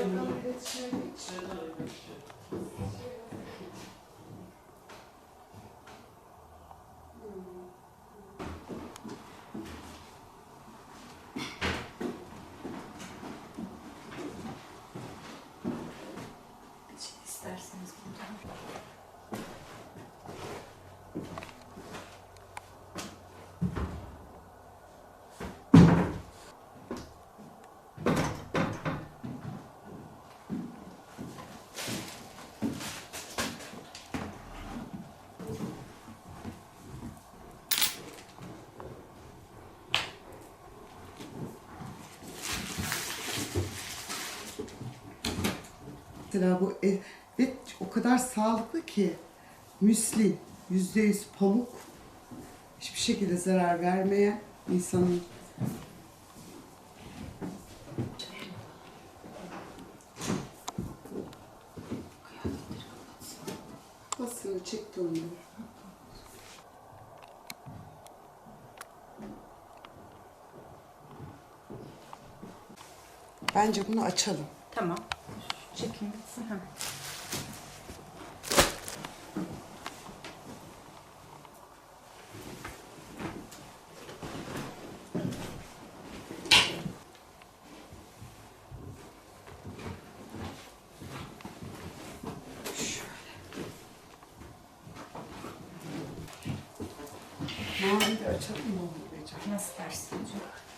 istersen bir ayakkabı iletişime geç. İsterseniz buradan. Mesela bu e, ve o kadar sağlıklı ki müsli, yüzde yüz pamuk hiçbir şekilde zarar vermeyen insanın basını çekti onu. Bence bunu açalım. Tamam. Çekim bitsin. Ha. Mavi de açalım mı Beyciğim? Nasıl dersin hocam?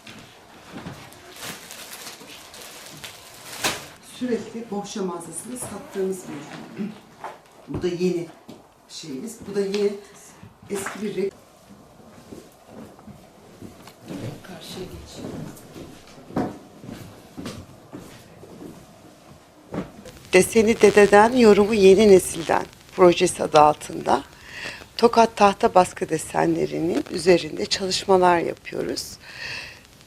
Sürekli bohça mağazasında sattığımız bir ürün. Bu da yeni şeyimiz. Bu da yeni eski bir rek- Karşıya geç. Deseni dededen, yorumu yeni nesilden projesi adı altında Tokat tahta baskı desenlerinin üzerinde çalışmalar yapıyoruz.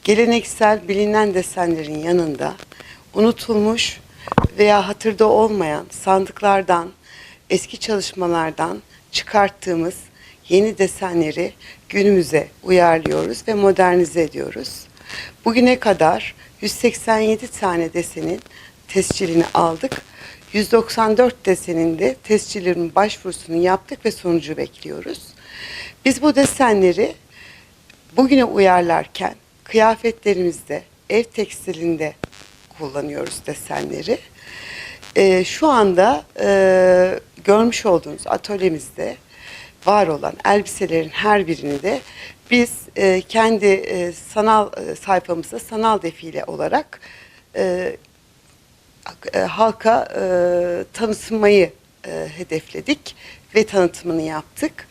Geleneksel bilinen desenlerin yanında unutulmuş veya hatırda olmayan sandıklardan, eski çalışmalardan çıkarttığımız yeni desenleri günümüze uyarlıyoruz ve modernize ediyoruz. Bugüne kadar 187 tane desenin tescilini aldık. 194 deseninde tescillerin başvurusunu yaptık ve sonucu bekliyoruz. Biz bu desenleri bugüne uyarlarken kıyafetlerimizde, ev tekstilinde kullanıyoruz desenleri. Ee, şu anda e, görmüş olduğunuz atölyemizde var olan elbiselerin her birini de biz e, kendi e, sanal e, sayfamızda sanal defile olarak e, e, halka e, tanıtmayı e, hedefledik ve tanıtımını yaptık.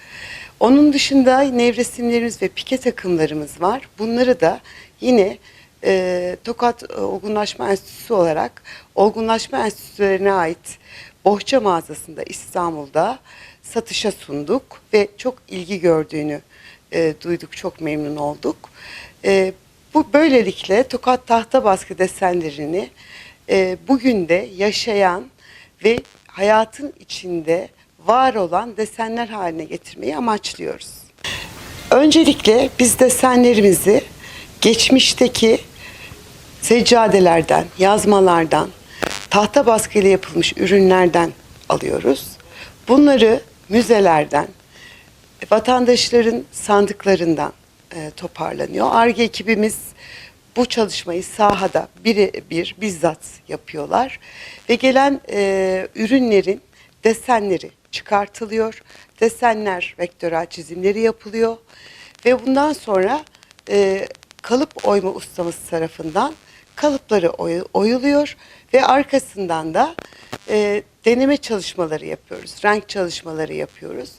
Onun dışında nevresimlerimiz ve pike takımlarımız var. Bunları da yine e, Tokat e, Olgunlaşma Enstitüsü olarak Olgunlaşma Enstitülerine ait bohça mağazasında İstanbul'da satışa sunduk ve çok ilgi gördüğünü e, duyduk, çok memnun olduk. E, bu böylelikle Tokat tahta baskı desenlerini e, bugün de yaşayan ve hayatın içinde var olan desenler haline getirmeyi amaçlıyoruz. Öncelikle biz desenlerimizi geçmişteki seccadelerden, yazmalardan, tahta baskıyla yapılmış ürünlerden alıyoruz. Bunları müzelerden, vatandaşların sandıklarından e, toparlanıyor. ARGE ekibimiz bu çalışmayı sahada birebir bizzat yapıyorlar ve gelen e, ürünlerin desenleri çıkartılıyor. Desenler, vektörel çizimleri yapılıyor ve bundan sonra e, kalıp oyma ustamız tarafından kalıpları oy- oyuluyor ve arkasından da e, deneme çalışmaları yapıyoruz, renk çalışmaları yapıyoruz.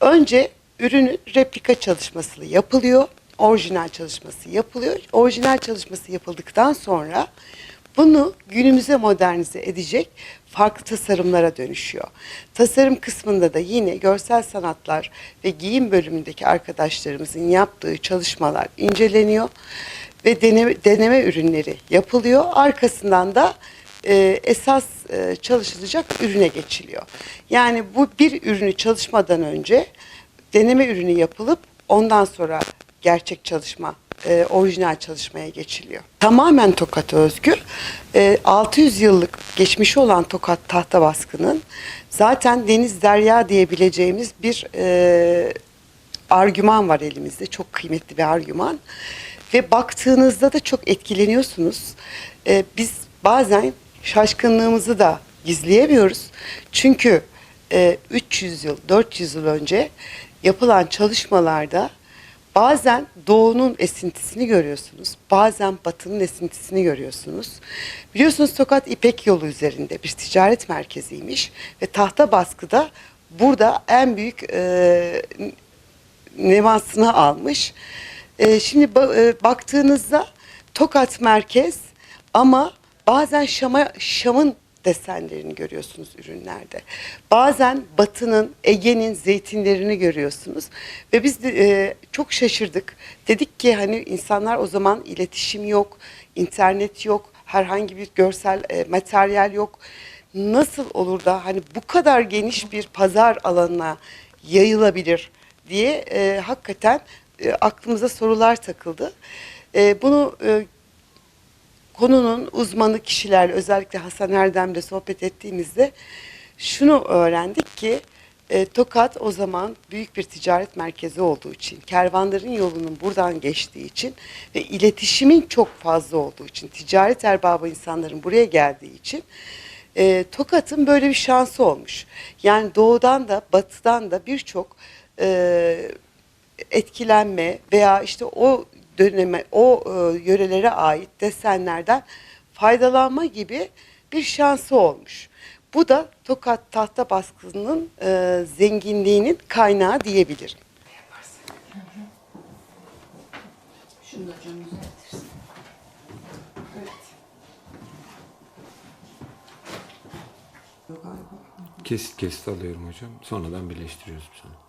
Önce ürünün replika çalışması yapılıyor, orijinal çalışması yapılıyor. Orijinal çalışması yapıldıktan sonra Bunu günümüze modernize edecek farklı tasarımlara dönüşüyor. Tasarım kısmında da yine görsel sanatlar ve giyim bölümündeki arkadaşlarımızın yaptığı çalışmalar inceleniyor ve deneme, deneme ürünleri yapılıyor. Arkasından da e, esas e, çalışılacak ürüne geçiliyor. Yani bu bir ürünü çalışmadan önce deneme ürünü yapılıp ondan sonra gerçek çalışma, e, orijinal çalışmaya geçiliyor. Tamamen Tokat özgü. E, 600 yıllık geçmişi olan Tokat tahta baskının zaten deniz derya diyebileceğimiz bir e, argüman var elimizde. Çok kıymetli bir argüman. Ve baktığınızda da çok etkileniyorsunuz. E, biz bazen şaşkınlığımızı da gizleyemiyoruz. Çünkü e, 300 yıl, 400 yıl önce yapılan çalışmalarda bazen doğunun esintisini görüyorsunuz, bazen batının esintisini görüyorsunuz. Biliyorsunuz Tokat İpek yolu üzerinde bir ticaret merkeziymiş ve tahta baskıda burada en büyük e, nemasını almış. E, şimdi ba- e, baktığınızda Tokat merkez ama bazen Şam'a, Şam'ın desenlerini görüyorsunuz ürünlerde. Bazen Batı'nın, Ege'nin zeytinlerini görüyorsunuz. Ve biz de, e, çok şaşırdık. Dedik ki hani insanlar o zaman iletişim yok, internet yok, herhangi bir görsel e, materyal yok. Nasıl olur da hani bu kadar geniş bir pazar alanına yayılabilir diye e, hakikaten e, aklımıza sorular takıldı. E, bunu e, konunun uzmanı kişilerle özellikle Hasan Erdem'le sohbet ettiğimizde şunu öğrendik ki e, Tokat o zaman büyük bir ticaret merkezi olduğu için, kervanların yolunun buradan geçtiği için ve iletişimin çok fazla olduğu için, ticaret erbabı insanların buraya geldiği için e, Tokat'ın böyle bir şansı olmuş. Yani doğudan da batıdan da birçok e, etkilenme veya işte o döneme, o e, yörelere ait desenlerden faydalanma gibi bir şansı olmuş. Bu da Tokat tahta baskısının e, zenginliğinin kaynağı diyebilirim. Şunu da hocam düzeltirsin. Evet. Kesit kesit alıyorum hocam. Sonradan birleştiriyoruz sonra.